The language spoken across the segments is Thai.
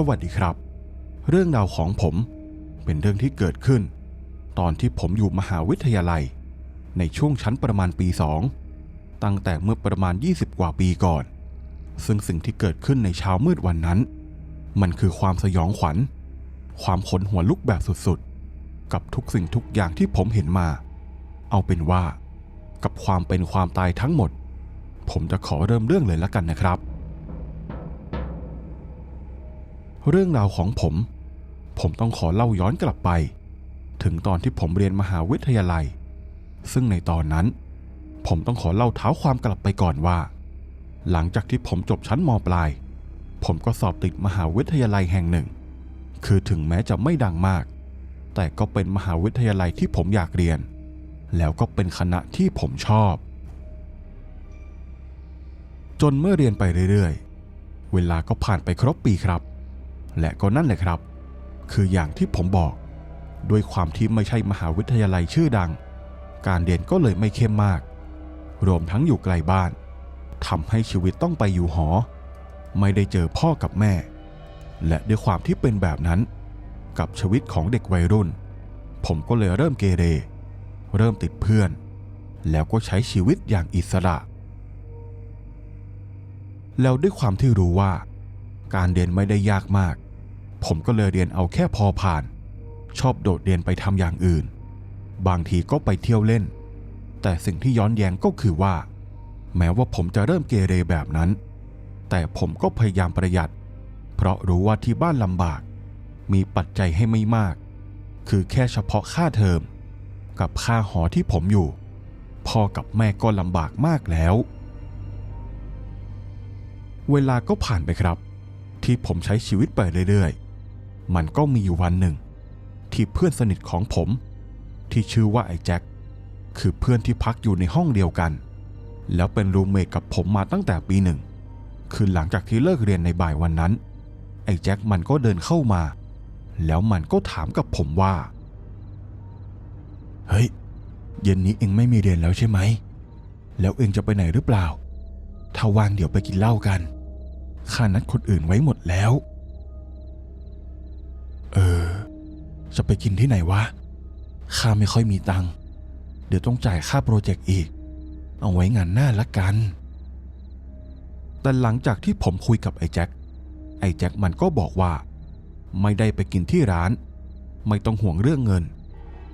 สวัสดีครับ เรื่องราวของผมเป็นเรื่องที่เกิดขึ้น ตอนที่ผมอยู่มหาวิทยาลัย ในช่วงชั้นประมาณปี2ตั้งแต่เมื่อประมาณ 20 กว่าปีก่อน ซึ่งสิ่งที่เกิดขึ้นในเช้ามืดวันนั้น มันคือความสยองขวัญ ความขนหัวลุกแบบสุดๆ กับทุกสิ่งทุกอย่างที่ผมเห็นมา เอาเป็นว่า กับความเป็นความตายทั้งหมด ผมจะขอเริ่มเรื่องเลยละกันนะครับ เรื่องราวของผม ผมต้องขอเล่าย้อนกลับไป ถึงตอนที่ผมเรียนมหาวิทยาลัย ซึ่งในตอนนั้น ผมต้องขอเล่าเท้าความกลับไปก่อนว่า หลังจากที่ผมจบชั้นมปลาย ผมก็สอบติดมหาวิทยาลัยแห่งหนึ่ง คือถึงแม้จะไม่ดังมาก แต่ก็เป็นมหาวิทยาลัยที่ผมอยากเรียน แล้วก็เป็นคณะที่ผมชอบ จนเมื่อเรียนไปเรื่อยๆ เวลาก็ผ่านไปครบปีครับ และก็นั่นแหละครับ คืออย่างที่ผมบอก ด้วยความที่ไม่ใช่มหาวิทยาลัยชื่อดัง การเรียนก็เลยไม่เข้มมาก รวมทั้งอยู่ไกลบ้านทำให้ชีวิตต้องไปอยู่หอ ไม่ได้เจอพ่อกับแม่ และด้วยความที่เป็นแบบนั้น กับชีวิตของเด็กวัยรุ่น ผมก็เลยเริ่มเกเร เริ่มติดเพื่อน แล้วก็ใช้ชีวิตอย่างอิสระ แล้วด้วยความที่รู้ว่า การเรียนไม่ได้ยากมาก ผมก็เลยเรียนเอาแค่พอผ่าน ชอบโดดเรียนไปทำอย่างอื่น บางทีก็ไปเที่ยวเล่น แต่สิ่งที่ย้อนแย้งก็คือว่า แม้ว่าผมจะเริ่มเกเรแบบนั้น แต่ผมก็พยายามประหยัด เพราะรู้ว่าที่บ้านลำบาก มีปัจจัยให้ไม่มาก คือแค่เฉพาะค่าเทอม กับค่าหอที่ผมอยู่ พ่อกับแม่ก็ลำบากมากแล้ว เวลาก็ผ่านไปครับที่ผมใช้ชีวิตไปเรื่อยๆ มันก็มีอยู่วันหนึ่ง ที่เพื่อนสนิทของผม ที่ชื่อว่าไอ้แจ็คคือเพื่อนที่พักอยู่ในห้องเดียวกัน แล้วเป็นรูมเมทกับผมมาตั้งแต่ปีหนึ่ง คือหลังจากที่เลิกเรียนในบ่ายวันนั้น ไอ้แจ็คมันก็เดินเข้ามา แล้วมันก็ถามกับผมว่า เฮ้ย เย็นนี้เองไม่มีเรียนแล้วใช่ไหม แล้วเองจะไปไหนหรือเปล่า ถ้าว่างเดี๋ยวไปกินเหล้ากันข้านัดคนอื่นไว้หมดแล้ว เออ จะไปกินที่ไหนวะข้าไม่ค่อยมีตังค์เดี๋ยวต้องจ่ายค่าโปรเจกต์อีก เอาไว้งานหน้าละกัน แต่หลังจากที่ผมคุยกับไอ้แจ็คไอ้แจ็คมันก็บอกว่า ไม่ได้ไปกินที่ร้าน ไม่ต้องห่วงเรื่องเงิน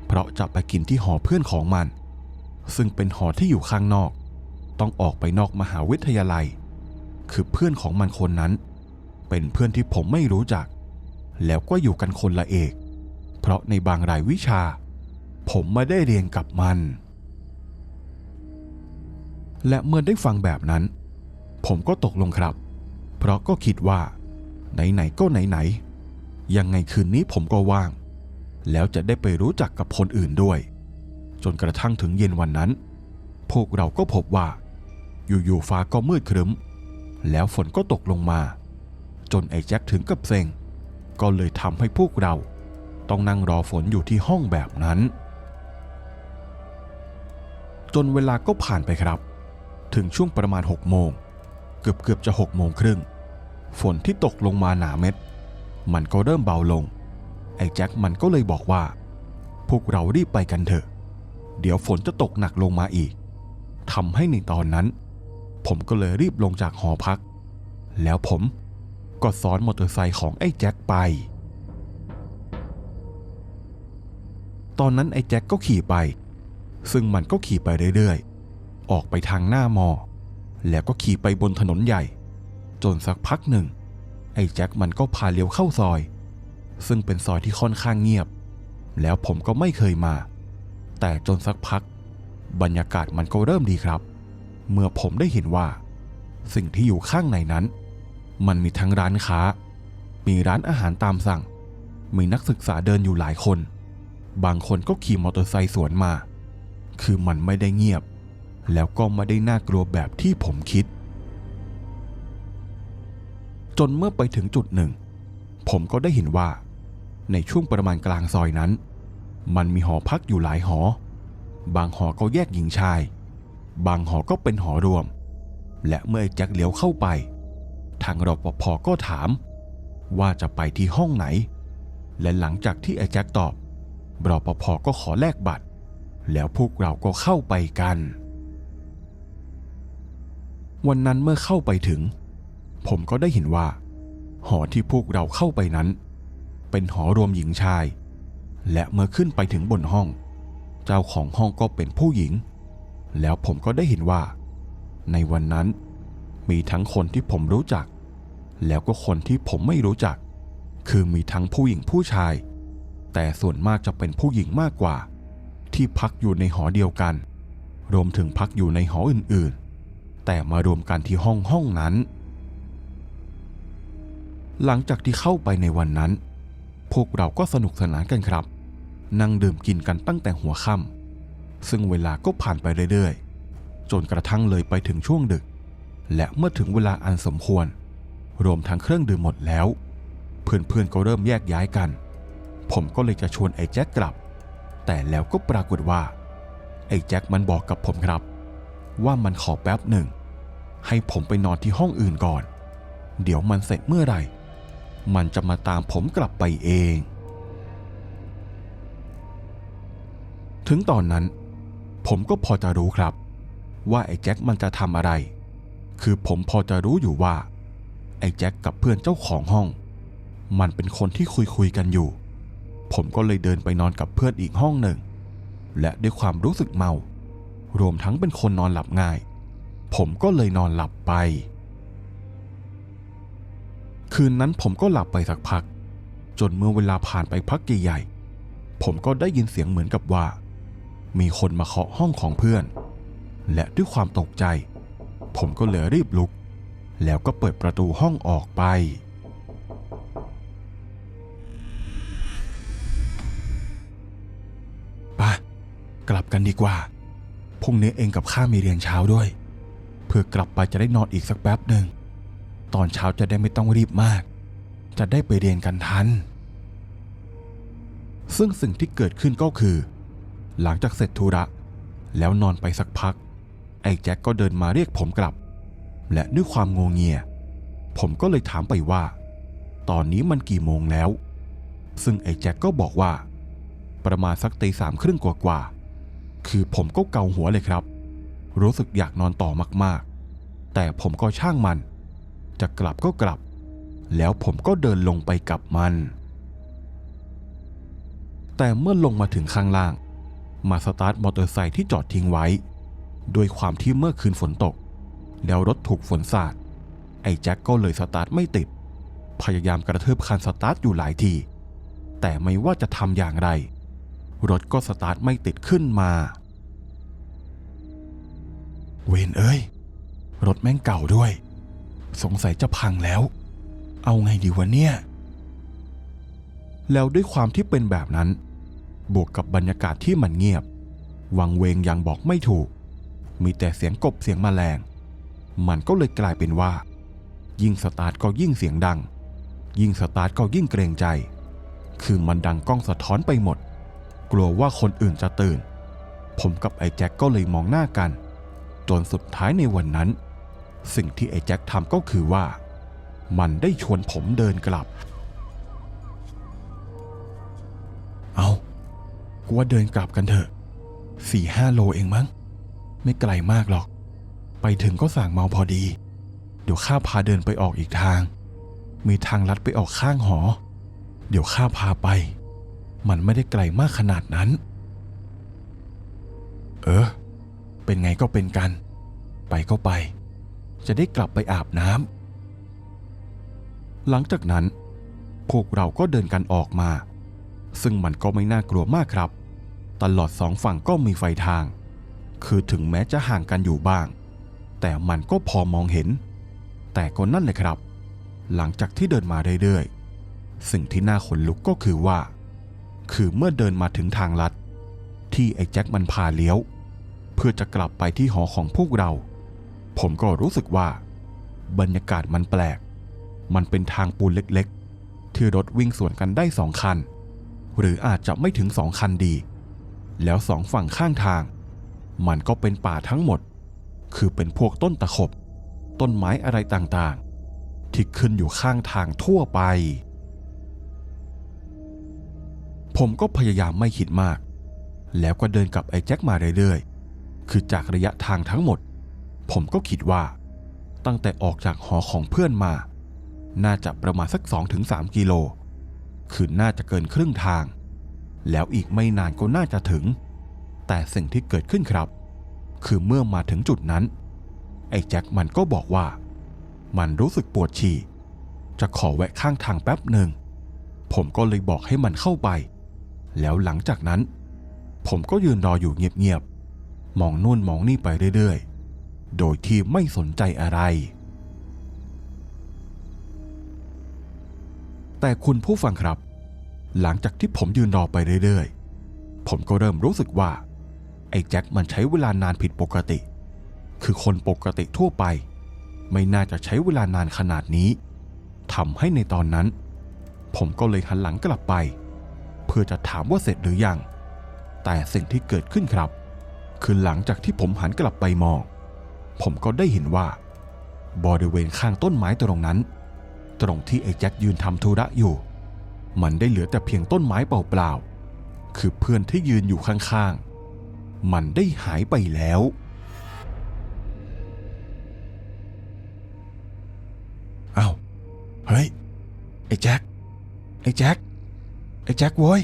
เพราะจะไปกินที่หอเพื่อนของมัน ซึ่งเป็นหอที่อยู่ข้างนอก ต้องออกไปนอกมหาวิทยาลัย คือเพื่อนของมันคนนั้น เป็นเพื่อนที่ผมไม่รู้จัก แล้วก็อยู่กันคนละเอก เพราะในบางรายวิชา ผมไม่ได้เรียนกับมัน และเมื่อได้ฟังแบบนั้น ผมก็ตกลงครับ เพราะก็คิดว่า ไหนๆก็ไหนๆยังไงคืนนี้ผมก็ว่าง แล้วจะได้ไปรู้จักกับคนอื่นด้วย จนกระทั่งถึงเย็นวันนั้น พวกเราก็พบว่า อยู่ๆฟ้าก็มืดครึ้ม แล้วฝนก็ตกลงมา จนไอ้แจ็คถึงกับเซ็ง ก็เลยทำให้พวกเรา ต้องนั่งรอฝนอยู่ที่ห้องแบบนั้น จนเวลาก็ผ่านไปครับ ถึงช่วงประมาณ6โมงเกือบเกือบจะ6โมงครึ่งฝนที่ตกลงมาหนาเม็ด มันก็เริ่มเบาลง ไอ้แจ็คมันก็เลยบอกว่า พวกเรารีบไปกันเถอะ เดี๋ยวฝนจะตกหนักลงมาอีกทำให้ในตอนนั้น ผมก็เลยรีบลงจากหอพัก แล้วผม ก็ซ้อนมอเตอร์ไซค์ของไอ้แจ็คไป ตอนนั้นไอ้แจ็คก็ขี่ไป ซึ่งมันก็ขี่ไปเรื่อยๆ ออกไปทางหน้ามอ แล้วก็ขี่ไปบนถนนใหญ่ จนสักพักหนึ่ง ไอ้แจ็คมันก็พาเลี้ยวเข้าซอย ซึ่งเป็นซอยที่ค่อนข้างเงียบ แล้วผมก็ไม่เคยมา แต่จนสักพัก บรรยากาศมันก็เริ่มดีครับ เมื่อผมได้เห็นว่า สิ่งที่อยู่ข้างในนั้น มันมีทั้งร้านค้า มีร้านอาหารตามสั่ง มีนักศึกษาเดินอยู่หลายคน บางคนก็ขี่มอเตอร์ไซค์สวนมา คือมันไม่ได้เงียบ แล้วก็ไม่ได้น่ากลัวแบบที่ผมคิด จนเมื่อไปถึงจุดหนึ่ง ผมก็ได้เห็นว่า ในช่วงประมาณกลางซอยนั้น มันมีหอพักอยู่หลายหอ บางหอก็แยกหญิงชาย บางหอก็เป็นหอรวม และเมื่อแจ็คเลี้ยวเข้าไป ทางรปภก็ถาม ว่าจะไปที่ห้องไหน และหลังจากที่ไอ้แจ็คตอบรปภก็ขอแลกบัตร แล้วพวกเราก็เข้าไปกัน วันนั้นเมื่อเข้าไปถึง ผมก็ได้เห็นว่า หอที่พวกเราเข้าไปนั้น เป็นหอรวมหญิงชาย และเมื่อขึ้นไปถึงบนห้อง เจ้าของห้องก็เป็นผู้หญิง แล้วผมก็ได้เห็นว่า ในวันนั้น มีทั้งคนที่ผมรู้จัก แล้วก็คนที่ผมไม่รู้จัก คือมีทั้งผู้หญิงผู้ชาย แต่ส่วนมากจะเป็นผู้หญิงมากกว่า ที่พักอยู่ในหอเดียวกัน รวมถึงพักอยู่ในหออื่นๆ แต่มารวมกันที่ห้องห้องนั้น หลังจากที่เข้าไปในวันนั้น พวกเราก็สนุกสนานกันครับ นั่งดื่มกินกันตั้งแต่หัวค่ำซึ่งเวลาก็ผ่านไปเรื่อยๆ จนกระทั่งเลยไปถึงช่วงดึก และเมื่อถึงเวลาอันสมควร รวมทั้งเครื่องดื่มหมดแล้ว เพื่อนๆก็เริ่มแยกย้ายกัน ผมก็เลยจะชวนไอ้แจ็คกลับ แต่แล้วก็ปรากฏว่า ไอ้แจ็คมันบอกกับผมครับ ว่ามันขอแป๊บหนึ่ง ให้ผมไปนอนที่ห้องอื่นก่อน เดี๋ยวมันเสร็จเมื่อไหร่ มันจะมาตามผมกลับไปเอง ถึงตอนนั้น ผมก็พอจะรู้ครับ ว่าไอ้แจ็คมันจะทำอะไร คือผมพอจะรู้อยู่ว่า ไอ้แจ็คกับเพื่อนเจ้าของห้อง มันเป็นคนที่คุยคุยกันอยู่ ผมก็เลยเดินไปนอนกับเพื่อนอีกห้องหนึ่ง และด้วยความรู้สึกเมา รวมทั้งเป็นคนนอนหลับง่าย ผมก็เลยนอนหลับไป คืนนั้นผมก็หลับไปสักพัก จนเมื่อเวลาผ่านไปพักใหญ่ๆผมก็ได้ยินเสียงเหมือนกับว่า มีคนมาเคาะห้องของเพื่อน และด้วยความตกใจ ผมก็เลยรีบลุก แล้วก็เปิดประตูห้องออกไป ปะ กลับกันดีกว่า พรุ่งนี้เองกับข้ามีเรียนเช้าด้วย เพื่อกลับไปจะได้นอนอีกสักแป๊บหนึ่ง ตอนเช้าจะได้ไม่ต้องรีบมาก จะได้ไปเรียนกันทัน ซึ่งสิ่งที่เกิดขึ้นก็คือ หลังจากเสร็จธุระ แล้วนอนไปสักพัก ไอ้แจ็คก็เดินมาเรียกผมกลับ และด้วยความงงเงีย ผมก็เลยถามไปว่า ตอนนี้มันกี่โมงแล้ว ซึ่งไอ้แจ็คก็บอกว่า ประมาณสักตีสามครึ่งกว่าๆคือผมก็เกาหัวเลยครับ รู้สึกอยากนอนต่อมากๆ แต่ผมก็ช่างมัน จะกลับก็กลับ แล้วผมก็เดินลงไปกับมัน แต่เมื่อลงมาถึงข้างล่าง มาสตาร์ทมอเตอร์ไซค์ที่จอดทิ้งไว้ ด้วยความที่เมื่อคืนฝนตก แล้วรถถูกฝนสาด ไอ้แจ็คก็เลยสตาร์ทไม่ติด พยายามกระเทิบคันสตาร์ทอยู่หลายที แต่ไม่ว่าจะทำอย่างไร รถก็สตาร์ทไม่ติดขึ้นมา เวนเอ้ย รถแม่งเก่าด้วย สงสัยจะพังแล้ว เอาไงดีวะเนี่ย แล้วด้วยความที่เป็นแบบนั้น บวกกับบรรยากาศที่มันเงียบ วังเวงยังบอกไม่ถูก มีแต่เสียงกบเสียงแมลง มันก็เลยกลายเป็นว่า ยิ่งสตาร์ทก็ยิ่งเสียงดัง ยิ่งสตาร์ทก็ยิ่งเกรงใจ คือมันดังกล้องสะท้อนไปหมด กลัวว่าคนอื่นจะตื่น ผมกับไอ้แจ็คก็เลยมองหน้ากัน จนสุดท้ายในวันนั้น สิ่งที่ไอ้แจ็คทำก็คือว่า มันได้ชวนผมเดินกลับ เอากูว่าเดินกลับกันเถอะสี่ห้าโลเองมั้ง ไม่ไกลมากหรอก ไปถึงก็สั่งเมาพอดี เดี๋ยวข้าพาเดินไปออกอีกทาง มีทางลัดไปออกข้างหอ เดี๋ยวข้าพาไป มันไม่ได้ไกลมากขนาดนั้น เออ เป็นไงก็เป็นกัน ไปก็ไป จะได้กลับไปอาบน้ำหลังจากนั้น พวกเราก็เดินกันออกมา ซึ่งมันก็ไม่น่ากลัวมากครับ ตลอดสองฝั่งก็มีไฟทาง คือถึงแม้จะห่างกันอยู่บ้าง แต่มันก็พอมองเห็น แต่ก็นั่นเลยครับ หลังจากที่เดินมาเรื่อยๆ สิ่งที่น่าขนลุกก็คือว่า คือเมื่อเดินมาถึงทางลัด ที่ไอ้แจ็คมันพาเลี้ยว เพื่อจะกลับไปที่หอของพวกเรา ผมก็รู้สึกว่า บรรยากาศมันแปลก มันเป็นทางปูนเล็กๆ ที่รถวิ่งสวนกันได้สองคัน หรืออาจจะไม่ถึงสองคันดี แล้วสองฝั่งข้างทาง มันก็เป็นป่าทั้งหมด คือเป็นพวกต้นตะขบ ต้นไม้อะไรต่างๆ ที่ขึ้นอยู่ข้างทางทั่วไป ผมก็พยายามไม่คิดมาก แล้วก็เดินกับไอ้แจ็คมาเรื่อยๆ คือจากระยะทางทั้งหมด ผมก็คิดว่า ตั้งแต่ออกจากหอของเพื่อนมา น่าจะประมาณสัก 2-3 กิโล คือน่าจะเกินครึ่งทาง แล้วอีกไม่นานก็น่าจะถึง แต่สิ่งที่เกิดขึ้นครับ คือเมื่อมาถึงจุดนั้น ไอ้แจ็คมันก็บอกว่า มันรู้สึกปวดฉี่ จะขอแวะข้างทางแป๊บหนึ่ง ผมก็เลยบอกให้มันเข้าไป แล้วหลังจากนั้น ผมก็ยืนรออยู่เงียบๆ มองนู่นมองนี่ไปเรื่อยๆ โดยที่ไม่สนใจอะไร แต่คุณผู้ฟังครับ หลังจากที่ผมยืนรอไปเรื่อยๆผมก็เริ่มรู้สึกว่า ไอ้แจ็คมันใช้เวลานานผิดปกติ คือคนปกติทั่วไป ไม่น่าจะใช้เวลานานขนาดนี้ทำให้ในตอนนั้น ผมก็เลยหันหลังกลับไป เพื่อจะถามว่าเสร็จหรือยัง แต่สิ่งที่เกิดขึ้นครับ คือหลังจากที่ผมหันกลับไปมอง ผมก็ได้เห็นว่า บริเวณข้างต้นไม้ตรงนั้น ตรงที่ไอ้แจ็คยืนทำธุระอยู่ มันได้เหลือแต่เพียงต้นไม้เปล่าๆคือเพื่อนที่ยืนอยู่ข้างๆ มันได้หายไปแล้ว เอ้า เฮ้ย ไอ้แจ็ค ไอ้แจ็ค ไอ้แจ็คโว้ย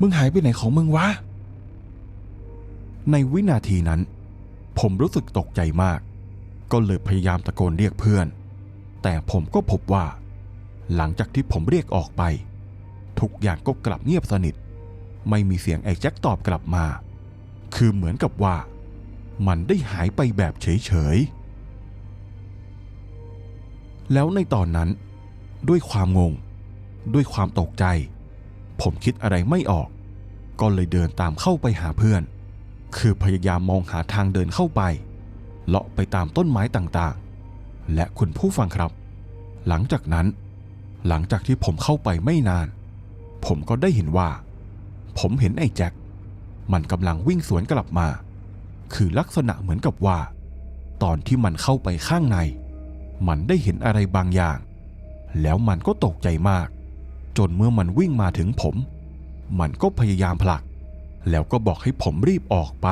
มึงหายไปไหนของมึงวะ ในวินาทีนั้น ผมรู้สึกตกใจมาก ก็เลยพยายามตะโกนเรียกเพื่อน แต่ผมก็พบว่า หลังจากที่ผมเรียกออกไป ทุกอย่างก็กลับเงียบสนิท ไม่มีเสียงไอ้แจ็คตอบกลับมา คือเหมือนกับว่า มันได้หายไปแบบเฉยๆ แล้วในตอนนั้น ด้วยความงง ด้วยความตกใจ ผมคิดอะไรไม่ออก ก็เลยเดินตามเข้าไปหาเพื่อน คือพยายามมองหาทางเดินเข้าไป เลาะไปตามต้นไม้ต่างๆ และคุณผู้ฟังครับ หลังจากนั้น หลังจากที่ผมเข้าไปไม่นาน ผมก็ได้เห็นว่า ผมเห็นไอ้แจ็ค มันกำลังวิ่งสวนกลับมา คือลักษณะเหมือนกับว่า ตอนที่มันเข้าไปข้างใน มันได้เห็นอะไรบางอย่าง แล้วมันก็ตกใจมาก จนเมื่อมันวิ่งมาถึงผม มันก็พยายามผลัก แล้วก็บอกให้ผมรีบออกไป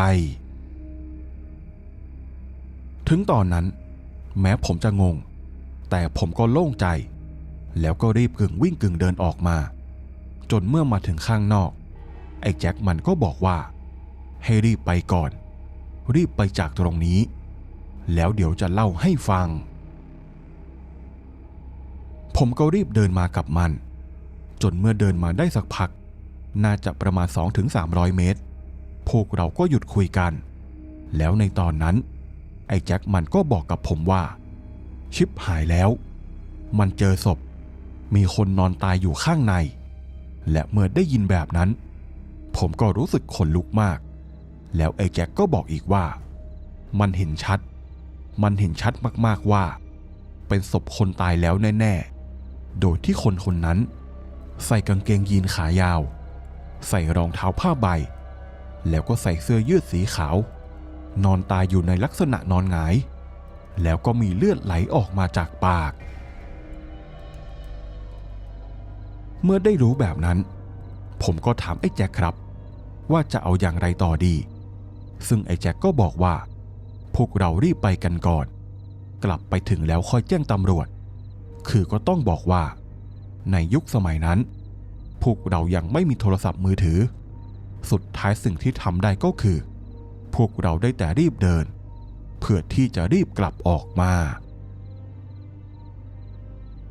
ถึงตอนนั้น แม้ผมจะงง แต่ผมก็โล่งใจ แล้วก็รีบกึ่งวิ่งกึ่งเดินออกมา จนเมื่อมาถึงข้างนอก อ้แจ็คมันก็บอกว่า ให้รีบไปก่อน รีบไปจากตรงนี้ แล้วเดี๋ยวจะเล่าให้ฟัง ผมก็รีบเดินมากับมัน จนเมื่อเดินมาได้สักพัก น่าจะประมาณ 2-300 เมตร พวกเราก็หยุดคุยกัน แล้วในตอนนั้น ไอ้แจ็คมันก็บอกกับผมว่า ชิปหายแล้ว มันเจอศพ มีคนนอนตายอยู่ข้างในและเมื่อได้ยินแบบนั้น ผมก็รู้สึกขนลุกมาก แล้วไอ้แจ็คก็บอกอีกว่า มันเห็นชัด มันเห็นชัดมากๆว่า เป็นศพคนตายแล้วแน่ๆ โดยที่คนคนนั้น ใส่กางเกงยีนขายาว ใส่รองเท้าผ้าใบ แล้วก็ใส่เสื้อยืดสีขาว นอนตายอยู่ในลักษณะนอนหงาย แล้วก็มีเลือดไหลออกมาจากปาก เมื่อได้รู้แบบนั้นผมก็ถามไอ้แจ็คครับ ว่าจะเอาอย่างไรต่อดี ซึ่งไอ้แจ็คก็บอกว่า พวกเรารีบไปกันก่อน กลับไปถึงแล้วค่อยแจ้งตำรวจ คือก็ต้องบอกว่า ในยุคสมัยนั้น พวกเรายังไม่มีโทรศัพท์มือถือ สุดท้ายสิ่งที่ทำได้ก็คือ พวกเราได้แต่รีบเดิน เพื่อที่จะรีบกลับออกมา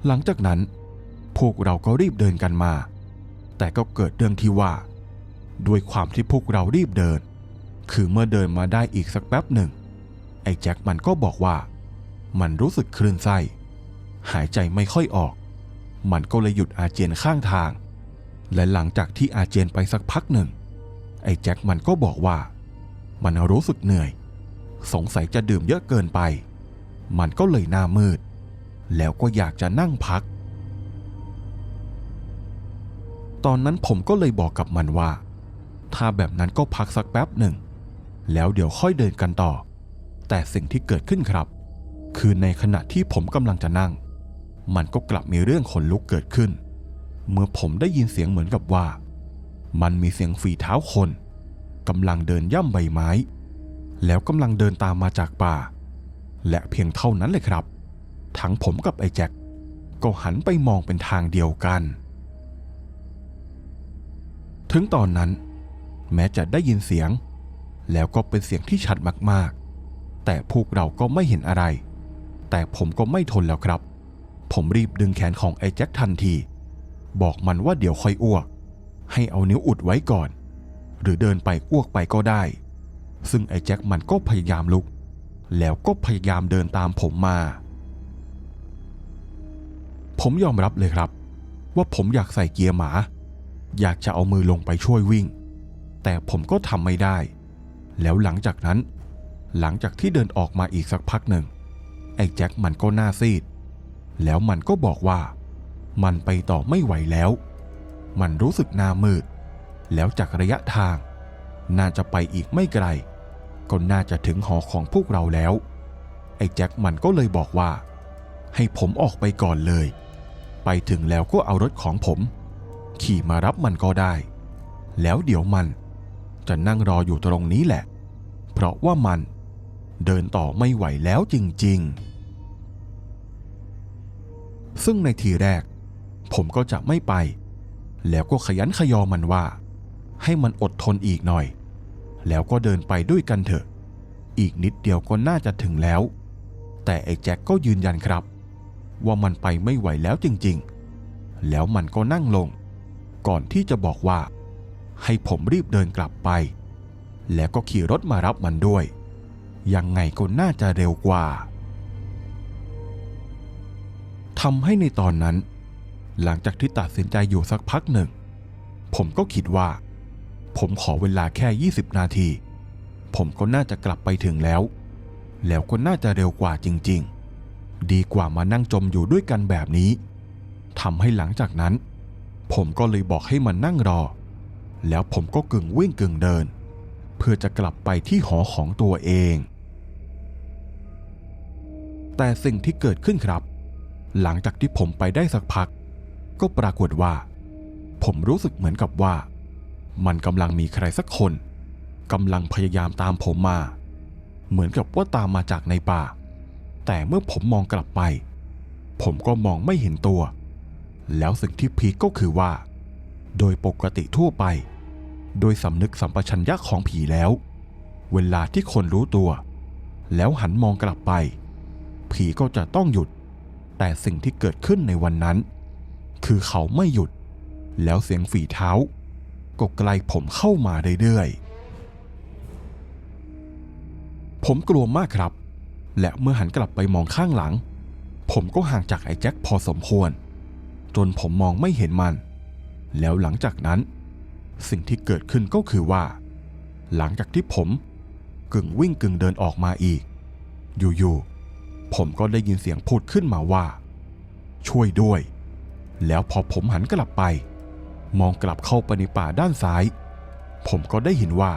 หลังจากนั้น พวกเราก็รีบเดินกันมา แต่ก็เกิดเรื่องที่ว่า ด้วยความที่พวกเรารีบเดิน คือเมื่อเดินมาได้อีกสักแป๊บหนึ่ง ไอ้แจ็คมันก็บอกว่า มันรู้สึกคลื่นไส้ หายใจไม่ค่อยออก มันก็เลยหยุดอาเจียนข้างทาง และหลังจากที่อาเจียนไปสักพักหนึ่ง ไอ้แจ็คมันก็บอกว่า มันรู้สึกเหนื่อย สงสัยจะดื่มเยอะเกินไป มันก็เลยหน้ามืด แล้วก็อยากจะนั่งพักตอนนั้นผมก็เลยบอกกับมันว่า ถ้าแบบนั้นก็พักสักแป๊บหนึ่ง แล้วเดี๋ยวค่อยเดินกันต่อ แต่สิ่งที่เกิดขึ้นครับ คือในขณะที่ผมกำลังจะนั่ง มันก็กลับมีเรื่องขนลุกเกิดขึ้น เมื่อผมได้ยินเสียงเหมือนกับว่า มันมีเสียงฝีเท้าคนกำลังเดินย่ำใบไม้ แล้วกำลังเดินตามมาจากป่า และเพียงเท่านั้นเลยครับ ทั้งผมกับไอ้แจ็คก็หันไปมองเป็นทางเดียวกัน ถึงตอนนั้น แม้จะได้ยินเสียง แล้วก็เป็นเสียงที่ชัดมากๆ แต่พวกเราก็ไม่เห็นอะไร แต่ผมก็ไม่ทนแล้วครับ ผมรีบดึงแขนของไอ้แจ็คทันที บอกมันว่าเดี๋ยวค่อยอ้วก ให้เอานิ้วอุดไว้ก่อน หรือเดินไปอ้วกไปก็ได้ ซึ่งไอ้แจ็คมันก็พยายามลุก แล้วก็พยายามเดินตามผมมา ผมยอมรับเลยครับ ว่าผมอยากใส่เกียร์หมา อยากจะเอามือลงไปช่วยวิ่ง แต่ผมก็ทำไม่ได้ แล้วหลังจากนั้น หลังจากที่เดินออกมาอีกสักพักหนึ่ง ไอ้แจ็คมันก็หน้าซีด แล้วมันก็บอกว่า มันไปต่อไม่ไหวแล้ว มันรู้สึกหน้ามืด แล้วจากระยะทาง น่าจะไปอีกไม่ไกล ก็น่าจะถึงหอของพวกเราแล้ว ไอ้แจ็คมันก็เลยบอกว่า ให้ผมออกไปก่อนเลย ไปถึงแล้วก็เอารถของผม ขี่มารับมันก็ได้แล้วเดี๋ยวมัน จะนั่งรออยู่ตรงนี้แหละ เพราะว่ามันเดินต่อไม่ไหวแล้วจริงๆ ซึ่งในทีแรก ผมก็จะไม่ไป แล้วก็ขยันขยอมันว่า ให้มันอดทนอีกหน่อย แล้วก็เดินไปด้วยกันเถอะ อีกนิดเดียวก็น่าจะถึงแล้ว แต่ไอ้แจ็คก็ยืนยันครับ ว่ามันไปไม่ไหวแล้วจริงๆ แล้วมันก็นั่งลง ก่อนที่จะบอกว่า ให้ผมรีบเดินกลับไป แล้วก็ขี่รถมารับมันด้วย ยังไงก็น่าจะเร็วกว่าทำให้ในตอนนั้น หลังจากที่ตัดสินใจอยู่สักพักหนึ่ง ผมก็คิดว่า ผมขอเวลาแค่ 20 นาที ผมก็น่าจะกลับไปถึงแล้ว แล้วก็น่าจะเร็วกว่าจริง ๆ ดีกว่ามานั่งจมอยู่ด้วยกันแบบนี้ทำให้หลังจากนั้น ผมก็เลยบอกให้มันนั่งรอ แล้วผมก็กึ่งวิ่งกึ่งเดิน เพื่อจะกลับไปที่หอของตัวเอง แต่สิ่งที่เกิดขึ้นครับ หลังจากที่ผมไปได้สักพัก ก็ปรากฏว่า ผมรู้สึกเหมือนกับว่า มันกำลังมีใครสักคนกำลังพยายามตามผมมา เหมือนกับว่าตามมาจากในป่า แต่เมื่อผมมองกลับไป ผมก็มองไม่เห็นตัว แล้วสิ่งที่พีคก็คือว่า โดยปกติทั่วไป โดยสำนึกสัมปชัญญะของผีแล้ว เวลาที่คนรู้ตัว แล้วหันมองกลับไป ผีก็จะต้องหยุด แต่สิ่งที่เกิดขึ้นในวันนั้น คือเขาไม่หยุด แล้วเสียงฝีเท้า ก็ไกลผมเข้ามาเรื่อยๆ ผมกลัวมากครับ และเมื่อหันกลับไปมองข้างหลัง ผมก็ห่างจากไอ้แจ็คพอสมควร จนผมมองไม่เห็นมัน แล้วหลังจากนั้น สิ่งที่เกิดขึ้นก็คือว่า หลังจากที่ผมกึ่งวิ่งกึ่งเดินออกมาอีก อยู่ๆผมก็ได้ยินเสียงพูดขึ้นมาว่า ช่วยด้วย แล้วพอผมหันกลับไป มองกลับเข้าไปในป่าด้านซ้าย ผมก็ได้เห็นว่า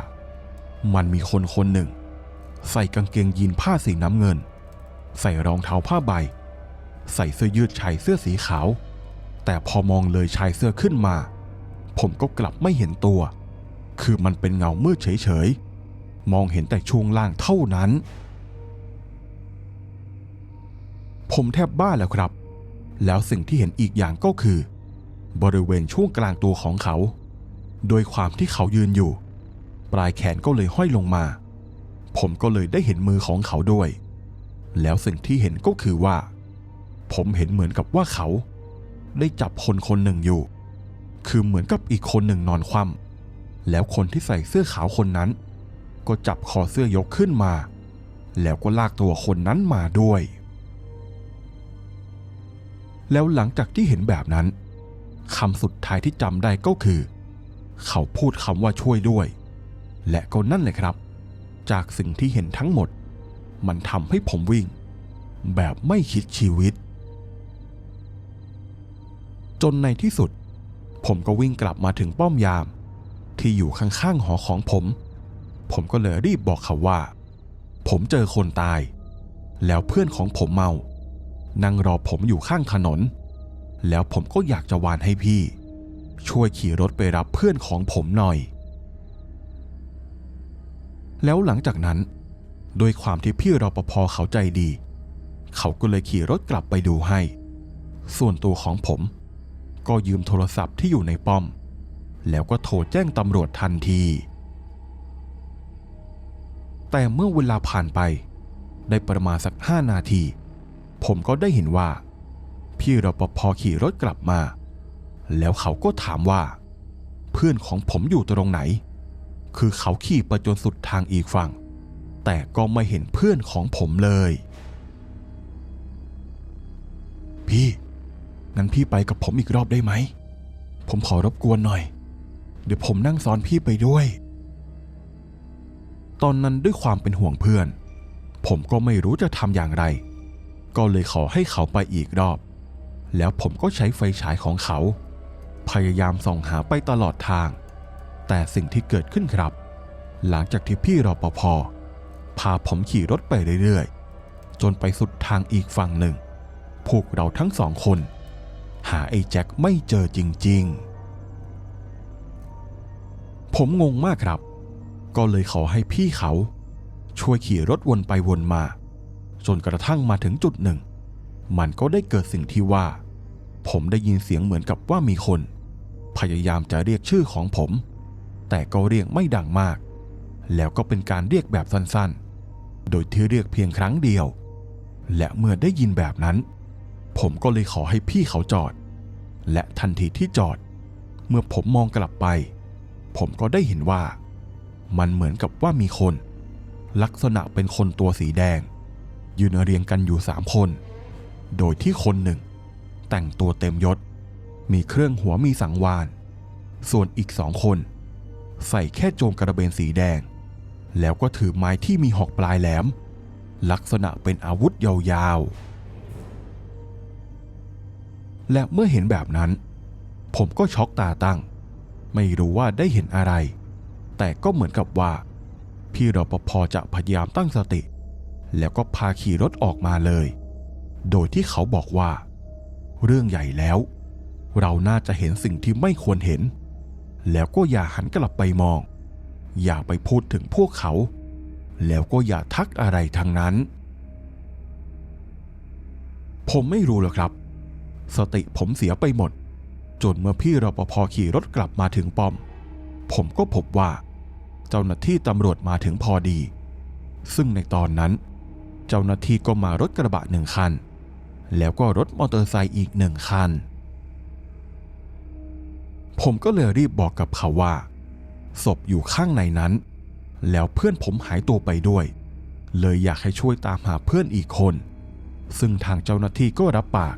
มันมีคนคนหนึ่ง ใส่กางเกงยีนผ้าสีน้ำเงิน ใส่รองเท้าผ้าใบ ใส่เสื้อยืดชายเสื้อสีขาว แต่พอมองเลยชายเสื้อขึ้นมา ผมก็กลับไม่เห็นตัว คือมันเป็นเงามืดเฉยๆ มองเห็นแต่ช่วงล่างเท่านั้น ผมแทบบ้าแล้วครับ แล้วสิ่งที่เห็นอีกอย่างก็คือ บริเวณช่วงกลางตัวของเขา โดยความที่เขายืนอยู่ ปลายแขนก็เลยห้อยลงมา ผมก็เลยได้เห็นมือของเขาด้วย แล้วสิ่งที่เห็นก็คือว่า ผมเห็นเหมือนกับว่าเขา ได้จับคนคนหนึ่งอยู่ คือเหมือนกับอีกคนหนึ่งนอนคว่ำแล้วคนที่ใส่เสื้อขาวคนนั้น ก็จับคอเสื้อยกขึ้นมา แล้วก็ลากตัวคนนั้นมาด้วย แล้วหลังจากที่เห็นแบบนั้นคำสุดท้ายที่จำได้ก็คือ เขาพูดคำว่าช่วยด้วย และก็นั่นเลยครับ จากสิ่งที่เห็นทั้งหมด มันทำให้ผมวิ่ง แบบไม่คิดชีวิต จนในที่สุด ผมก็วิ่งกลับมาถึงป้อมยาม ที่อยู่ข้างๆหอของผม ผมก็เลยรีบบอกเขาว่า ผมเจอคนตาย แล้วเพื่อนของผมเมา นั่งรอผมอยู่ข้างถนน แล้วผมก็อยากจะวานให้พี่ ช่วยขี่รถไปรับเพื่อนของผมหน่อย แล้วหลังจากนั้น โดยความที่พี่รปภเขาใจดี เขาก็เลยขี่รถกลับไปดูให้ ส่วนตัวของผม ก็ยืมโทรศัพท์ที่อยู่ในป้อม แล้วก็โทรแจ้งตำรวจทันที แต่เมื่อเวลาผ่านไป ได้ประมาณสักห้านาที ผมก็ได้เห็นว่า พี่รปภขี่รถกลับมา แล้วเขาก็ถามว่า เพื่อนของผมอยู่ตรงไหน คือเขาขี่ไปจนสุดทางอีกฝั่ง แต่ก็ไม่เห็นเพื่อนของผมเลย พี่ งั้นพี่ไปกับผมอีกรอบได้ไหม ผมขอรบกวนหน่อย เดี๋ยวผมนั่งซ้อนพี่ไปด้วย ตอนนั้นด้วยความเป็นห่วงเพื่อน ผมก็ไม่รู้จะทำอย่างไร ก็เลยขอให้เขาไปอีกรอบ แล้วผมก็ใช้ไฟฉายของเขา พยายามส่องหาไปตลอดทาง แต่สิ่งที่เกิดขึ้นครับ หลังจากที่พี่รปภพาผมขี่รถไปเรื่อยๆ จนไปสุดทางอีกฝั่งหนึ่ง พวกเราทั้งสองคน หาไอ้แจ็คไม่เจอจริงๆ ผมงงมากครับ ก็เลยขอให้พี่เขา ช่วยขี่รถวนไปวนมา จนกระทั่งมาถึงจุดหนึ่ง มันก็ได้เกิดสิ่งที่ว่า ผมได้ยินเสียงเหมือนกับว่ามีคน พยายามจะเรียกชื่อของผม แต่ก็เรียกไม่ดังมาก แล้วก็เป็นการเรียกแบบสั้นๆ โดยที่เรียกเพียงครั้งเดียว และเมื่อได้ยินแบบนั้น ผมก็เลยขอให้พี่เขาจอด และทันทีที่จอด เมื่อผมมองกลับไป ผมก็ได้เห็นว่า มันเหมือนกับว่ามีคน ลักษณะเป็นคนตัวสีแดง ยืนเรียงกันอยู่สามคน โดยที่คนหนึ่ง แต่งตัวเต็มยศ มีเครื่องหัวมีสังวาน ส่วนอีกสองคน ใส่แค่โจงกระเบนสีแดง แล้วก็ถือไม้ที่มีหอกปลายแหลม ลักษณะเป็นอาวุธยาวๆ และเมื่อเห็นแบบนั้น ผมก็ช็อกตาตั้ง ไม่รู้ว่าได้เห็นอะไร แต่ก็เหมือนกับว่า พี่รปภจะพยายามตั้งสติ แล้วก็พาขี่รถออกมาเลย โดยที่เขาบอกว่า เรื่องใหญ่แล้ว เราน่าจะเห็นสิ่งที่ไม่ควรเห็น แล้วก็อย่าหันกลับไปมอง อย่าไปพูดถึงพวกเขา แล้วก็อย่าทักอะไรทั้งนั้น ผมไม่รู้หรอกครับ สติผมเสียไปหมด จนเมื่อพี่รปภขี่รถกลับมาถึงป้อม ผมก็พบว่า เจ้าหน้าที่ตำรวจมาถึงพอดี ซึ่งในตอนนั้น เจ้าหน้าที่ก็มารถกระบะหนึ่งคัน แล้วก็รถมอเตอร์ไซค์อีกหนึ่งคัน ผมก็เลยรีบบอกกับเขาว่า ศพอยู่ข้างในนั้น แล้วเพื่อนผมหายตัวไปด้วย เลยอยากให้ช่วยตามหาเพื่อนอีกคน ซึ่งทางเจ้าหน้าที่ก็รับปาก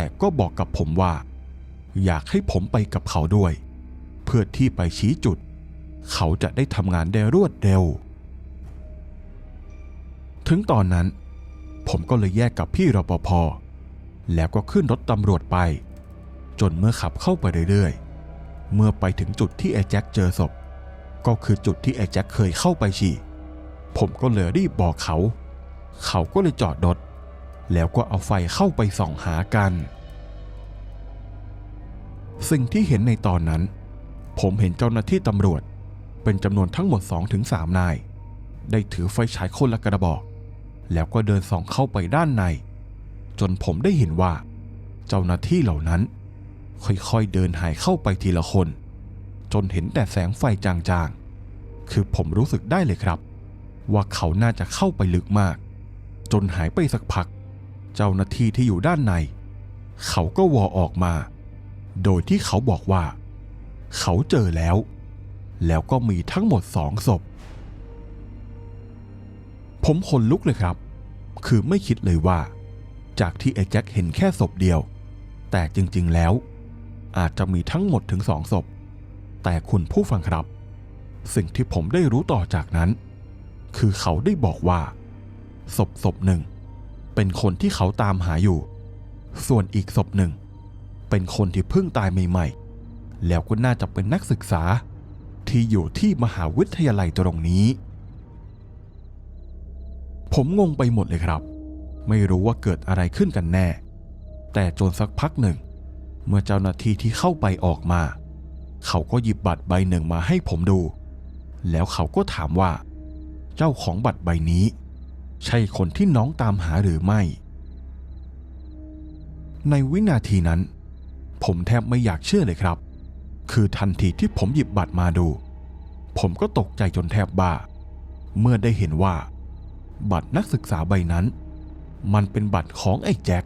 แต่ก็บอกกับผมว่า อยากให้ผมไปกับเขาด้วย เพื่อที่ไปชี้จุด เขาจะได้ทำงานได้รวดเร็ว ถึงตอนนั้น ผมก็เลยแยกกับพี่รปภแล้วก็ขึ้นรถตำรวจไป จนเมื่อขับเข้าไปเรื่อยๆ เมื่อไปถึงจุดที่ไอ้แจ็คเจอศพ ก็คือจุดที่ไอ้แจ็คเคยเข้าไปฉี่ผมก็เลยรีบบอกเขา เขาก็เลยจอดรถ แล้วก็เอาไฟเข้าไปส่องหากันสิ่งที่เห็นในตอนนั้น ผมเห็นเจ้าหน้าที่ตำรวจ เป็นจำนวนทั้งหมด 2-3 นาย ได้ถือไฟฉายคนละกระบอก แล้วก็เดินส่องเข้าไปด้านใน จนผมได้เห็นว่า เจ้าหน้าที่เหล่านั้น ค่อยๆเดินหายเข้าไปทีละคน จนเห็นแต่แสงไฟจางๆ คือผมรู้สึกได้เลยครับ ว่าเขาน่าจะเข้าไปลึกมาก จนหายไปสักพัก เจ้าหน้าที่ที่อยู่ด้านใน เขาก็วอออกมา โดยที่เขาบอกว่า เขาเจอแล้ว แล้วก็มีทั้งหมดสองศพ ผมขนลุกเลยครับ คือไม่คิดเลยว่า จากที่ไอ้แจ็คเห็นแค่ศพเดียว แต่จริงๆแล้ว อาจจะมีทั้งหมดถึงสองศพ แต่คุณผู้ฟังครับ สิ่งที่ผมได้รู้ต่อจากนั้น คือเขาได้บอกว่าศพศพหนึ่ง เป็นคนที่เขาตามหาอยู่ ส่วนอีกศพหนึ่ง เป็นคนที่เพิ่งตายใหม่ๆ แล้วก็น่าจะเป็นนักศึกษาที่อยู่ที่มหาวิทยาลัยตรงนี้ ผมงงไปหมดเลยครับ ไม่รู้ว่าเกิดอะไรขึ้นกันแน่ แต่จนสักพักหนึ่ง เมื่อเจ้าหน้าที่ที่เข้าไปออกมา เขาก็หยิบบัตรใบหนึ่งมาให้ผมดู แล้วเขาก็ถามว่า เจ้าของบัตรใบนี้ ใช่คนที่น้องตามหาหรือไม่ ในวินาทีนั้น ผมแทบไม่อยากเชื่อเลยครับ คือทันทีที่ผมหยิบบัตรมาดู ผมก็ตกใจจนแทบบ้า เมื่อได้เห็นว่า บัตรนักศึกษาใบนั้น มันเป็นบัตรของไอ้แจ็ค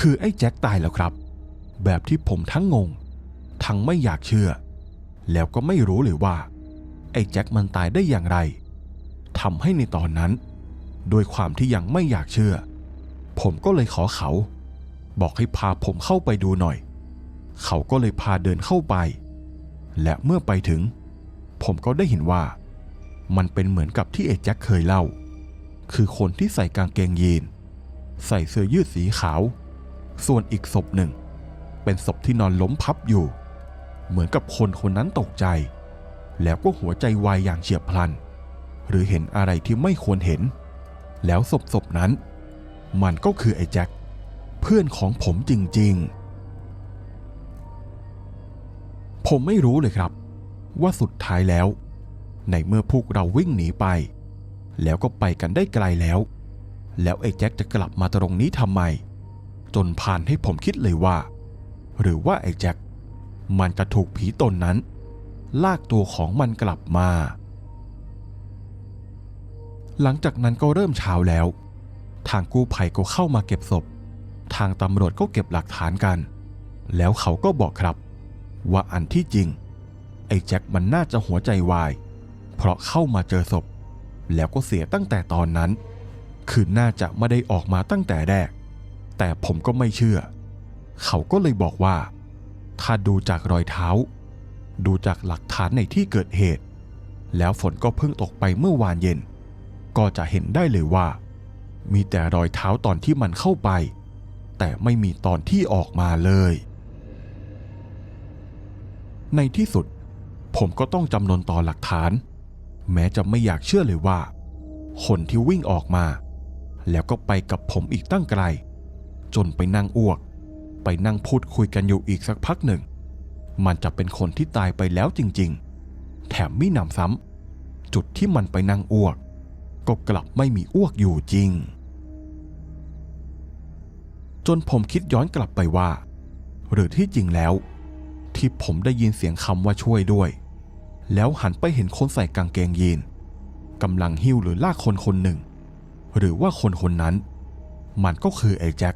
คือไอ้แจ็คตายแล้วครับ แบบที่ผมทั้งงง ทั้งไม่อยากเชื่อ แล้วก็ไม่รู้เลยว่า ไอ้แจ็คมันตายได้อย่างไร ทำให้ในตอนนั้นโดยความที่ยังไม่อยากเชื่อ ผมก็เลยขอเขา บอกให้พาผมเข้าไปดูหน่อย เขาก็เลยพาเดินเข้าไป และเมื่อไปถึง ผมก็ได้เห็นว่า มันเป็นเหมือนกับที่เอแจ็คเคยเล่า คือคนที่ใส่กางเกงยีน ใส่เสื้อยืดสีขาว ส่วนอีกศพหนึ่ง เป็นศพที่นอนล้มพับอยู่ เหมือนกับคนคนนั้นตกใจ แล้วก็หัวใจวายอย่างเฉียบพลัน หรือเห็นอะไรที่ไม่ควรเห็น แล้วศพศพนั้น มันก็คือไอ้แจ็คเพื่อนของผมจริงๆ ผมไม่รู้เลยครับ ว่าสุดท้ายแล้ว ในเมื่อพวกเราวิ่งหนีไป แล้วก็ไปกันได้ไกลแล้ว แล้วไอ้แจ็คจะกลับมาตรงนี้ทำไม จนผ่านให้ผมคิดเลยว่า หรือว่าไอ้แจ็คมันจะถูกผีตนนั้น ลากตัวของมันกลับมา หลังจากนั้นก็เริ่มเช้าแล้ว ทางกู้ภัยก็เข้ามาเก็บศพ ทางตำรวจก็เก็บหลักฐานกัน แล้วเขาก็บอกครับ ว่าอันที่จริง ไอ้แจ็คมันน่าจะหัวใจวาย เพราะเข้ามาเจอศพ แล้วก็เสียตั้งแต่ตอนนั้น คือน่าจะไม่ได้ออกมาตั้งแต่แรก แต่ผมก็ไม่เชื่อ เขาก็เลยบอกว่า ถ้าดูจากรอยเท้า ดูจากหลักฐานในที่เกิดเหตุ แล้วฝนก็เพิ่งตกไปเมื่อวานเย็น ก็จะเห็นได้เลยว่า มีแต่รอยเท้าตอนที่มันเข้าไป แต่ไม่มีตอนที่ออกมาเลย ในที่สุด ผมก็ต้องจำนนต่อหลักฐาน แม้จะไม่อยากเชื่อเลยว่า คนที่วิ่งออกมา แล้วก็ไปกับผมอีกตั้งไกล จนไปนั่งอ้วก ไปนั่งพูดคุยกันอยู่อีกสักพักหนึ่ง มันจะเป็นคนที่ตายไปแล้วจริง ๆ แถมมิหนำซ้ำจุดที่มันไปนั่งอ้วก ก็กลับไม่มีอ้วกอยู่จริง จนผมคิดย้อนกลับไปว่า หรือที่จริงแล้ว ที่ผมได้ยินเสียงคำว่าช่วยด้วย แล้วหันไปเห็นคนใส่กางเกงยีนกำลังหิ้วหรือลากคนคนหนึ่ง หรือว่าคนคนนั้น มันก็คือไอ้แจ็ค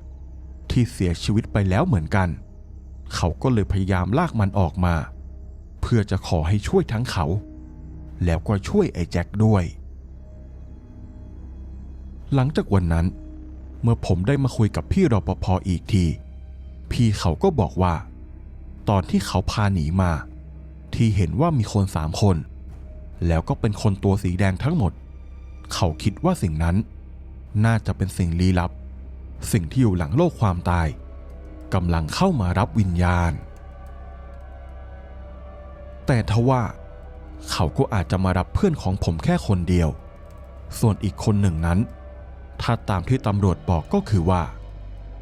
ที่เสียชีวิตไปแล้วเหมือนกัน เขาก็เลยพยายามลากมันออกมา เพื่อจะขอให้ช่วยทั้งเขา แล้วก็ช่วยไอ้แจ็คด้วย หลังจากวันนั้น เมื่อผมได้มาคุยกับพี่รปภออีกที พี่เขาก็บอกว่า ตอนที่เขาพาหนีมา ที่เห็นว่ามีคนสามคน แล้วก็เป็นคนตัวสีแดงทั้งหมด เขาคิดว่าสิ่งนั้น น่าจะเป็นสิ่งลี้ลับ สิ่งที่อยู่หลังโลกความตายกำลังเข้ามารับวิญญาณ แต่ทว่า เขาก็อาจจะมารับเพื่อนของผมแค่คนเดียว ส่วนอีกคนหนึ่งนั้น ถ้าตามที่ตำรวจบอกก็คือว่า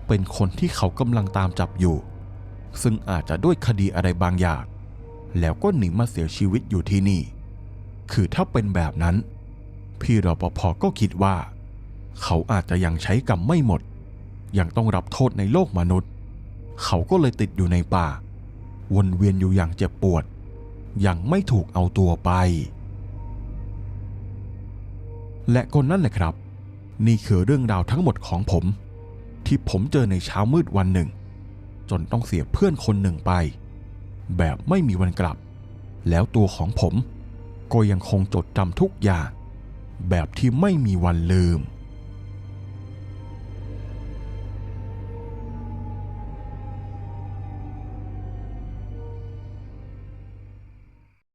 เป็นคนที่เขากำลังตามจับอยู่ ซึ่งอาจจะด้วยคดีอะไรบางอย่าง แล้วก็หนีมาเสียชีวิตอยู่ที่นี่ คือถ้าเป็นแบบนั้น พี่รปภก็คิดว่า เขาอาจจะยังใช้กรรมไม่หมด ยังต้องรับโทษในโลกมนุษย์ เขาก็เลยติดอยู่ในป่า วนเวียนอยู่อย่างเจ็บปวด ยังไม่ถูกเอาตัวไป และก็นั่นแหละครับ นี่คือเรื่องราวทั้งหมดของผม ที่ผมเจอในเช้ามืดวันหนึ่ง จนต้องเสียเพื่อนคนหนึ่งไป แบบไม่มีวันกลับ แล้วตัวของผมก็ยังคงจดจำทุกอย่าง แบบที่ไม่มีวันลืม